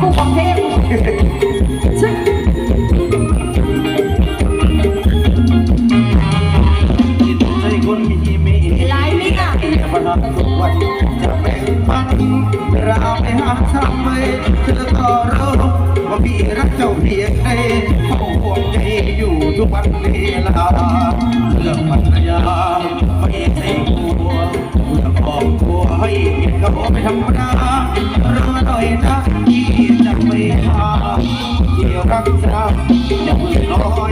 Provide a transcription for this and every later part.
คู่ของเทพชึจิตใจคนมีเมตลายมิกอะแต่ปัญหาทุกวันจะแบ่งปันเราไปหาทำไมเธอก็รู้ว่าพี่รักเจ้าเพียงใดเขาห่วงใจอยู่ทุกวันเวลาเรื่องภรรยาไม่ใช่กลัวเรื่องครอบครัวให้เกียรติเขาไม่ธรรมด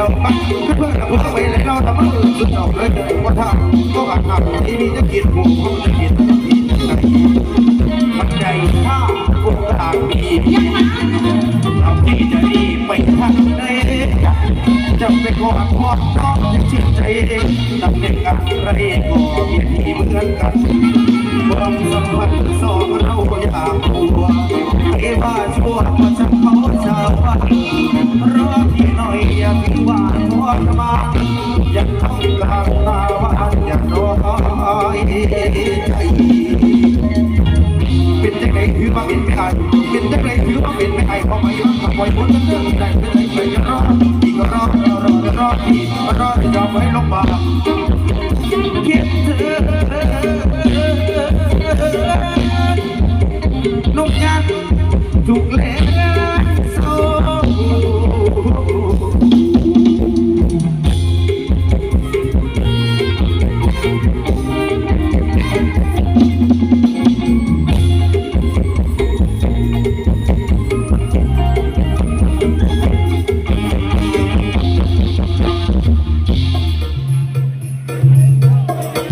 เราบังเพื่อนเราเพื่อไปเราทำมือสุดดอกเลยเลยว่าถ้าก็อาจทำที่มีจะกินผมผมจะกินที่ไหนมันใจถ้าคนต่างมีเอาที่จะดีไปทางใดจะไปขอขอน้องยังชื่อใจเองตำแหน่งอะไรก็มีเหมือนกัน ต้องลาวันอย่าน้อยใจเป็นจังไดถือว่าเป็นไม่ได้เป็นจังไดถือว่าเป็นไม่ได้พอไม่รักมาปล่อยพ้นเรื่องใดไม่ได้ไปจะรออีกรอรอรอรออีกรอจะยอมให้ลงมาคิดถึงนุ่งยันถูกแล้ว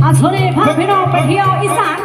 อาชนีพาพี่น้องไปเที่ยวอีสาน